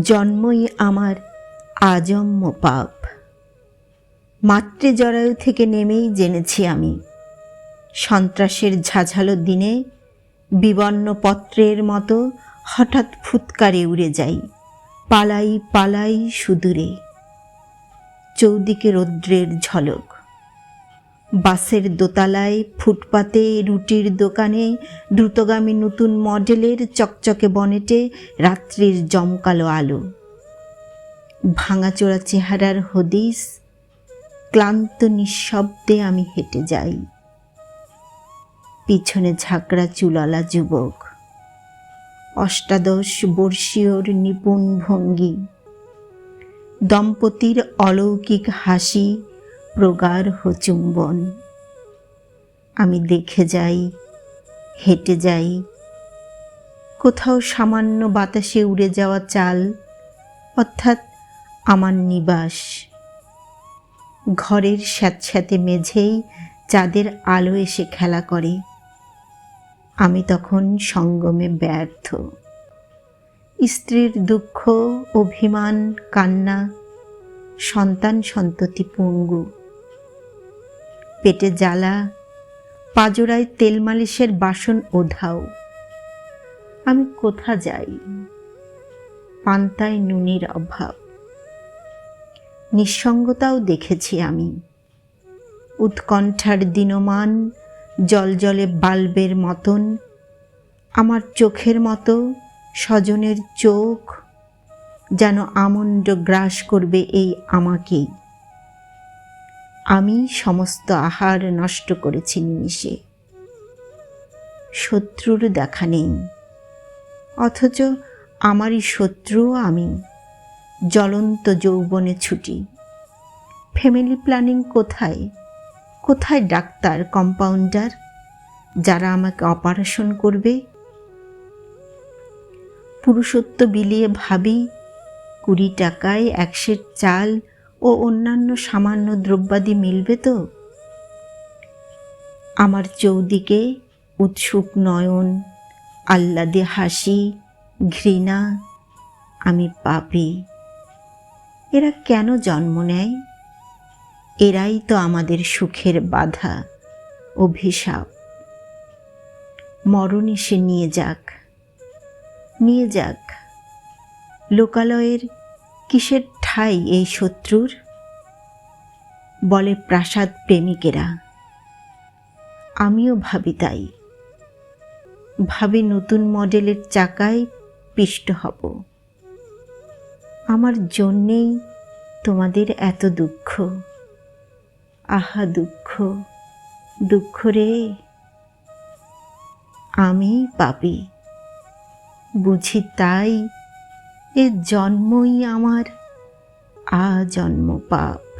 জন্মই আমার আজন্ম পাপ। মাতৃ জরায়ু থেকে নেমেই জেনেছি আমি। সন্ত্রাসের ঝাঝালো দিনে বিবর্ণ পত্রের মতো হঠাৎ ফুৎকারে উড়ে যাই, পালাই পালাই সুদূরে। চৌদিকে রৌদ্রের ঝলক। বাসের দোতলায়, ফুটপাতে, রুটির দোকানে, দ্রুতগামী নতুন মডেলের চকচকে বনেটে রাত্রির জমকালো আলো। ভাঙাচোরা চেহারার হদিস, ক্লান্ত নিঃশব্দে আমি হেঁটে যাই। পিছনে ঝাঁকড়া চুলালা যুবক, অষ্টাদশ বর্ষীয়র নিপুণ ভঙ্গি, দম্পতির অলৌকিক হাসি প্রগাঢ় চুম্বন। আমি দেখে যাই, হেঁটে যাই। কোথাও সামান্য বাতাসে উড়ে যাওয়া চাল, অর্থাৎ আমার নিবাস। ঘরের স্যাঁতস্যাঁতে মেঝেই চাঁদের আলো এসে খেলা করে। আমি তখন সঙ্গমে ব্যর্থ। স্ত্রীর দুঃখ, অভিমান, কান্না, সন্তান সন্ততি পঙ্গু পেটে জ্বালা পাজোড়ায় তেল মালিশের বাসন ওধাও। আমি কোথা যাই? পান্তায় নুনির অভাব। নিঃসঙ্গতাও দেখেছি আমি। উৎকণ্ঠার দিনমান, জলজলে বাল্বের মতন, আমার চোখের মতো স্বজনের চোখ যেন আমন্ড গ্রাস করবে এই আমাকেই। আমি সমস্ত আহার নষ্ট করেছি নিমিষে। শত্রুর দেখা নেই, অথচ আমারই শত্রুও আমি। জ্বলন্ত যৌবনে ছুটি। ফ্যামিলি প্ল্যানিং কোথায়? কোথায় ডাক্তার, কম্পাউন্ডার, যারা আমাকে অপারেশন করবে? পুরুষত্ব বিলিয়ে ভাবি, কুড়ি টাকায় একশের চাল ও অন্যান্য সামান্য দ্রব্যাদি মিলবে তো? আমার চৌদিকে উৎসুক নয়ন, আহ্লাদে হাসি, ঘৃণা, আমি পাপি। এরা কেন জন্ম নেয়? এরাই তো আমাদের সুখের বাধা, অভিশাপ। মরণ এসে নিয়ে যাক নিয়ে যাক। লোকালয়ের কিসের ঠাই এই শত্রুর? বলে প্রাসাদ প্রেমিকেরা। আমিও ভাবি তাই। ভাবি নতুন মডেলের চাকায় পিষ্ট হব। আমার জন্যেই তোমাদের এত দুঃখ। আহা দুঃখ দুঃখ রে। আমি পাপি। বুঝি তাই এ জন্মই আমার আজন্ম পাপ